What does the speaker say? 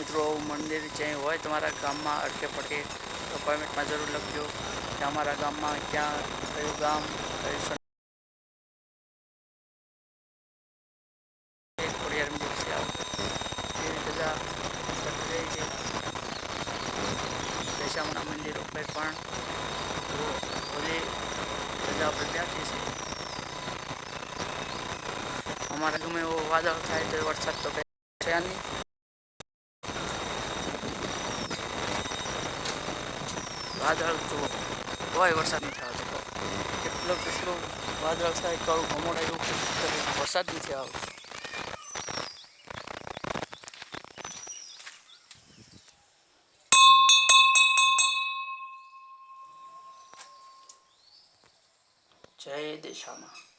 મિત્રો, મંદિર જ્યાં હોય તમારા ગામમાં અડકે પડકે તો જરૂર લખજો કે અમારા ગામમાં ક્યાં, કયું ગામ, કયું દશામાના મંદિર ઉપર પણ બધી રજા પર બેઠી છે અમારા ગમે એવો વાદળ થાય તો વરસાદ તો કંઈ છે નહીં. વાદળ જુઓ. કોઈ વરસાદ નથી આવતો. કેટલો કેટલો વાદળ થાય કરું ઘમોડા એવું વરસાદ નથી આવતો. જય દિશામાં.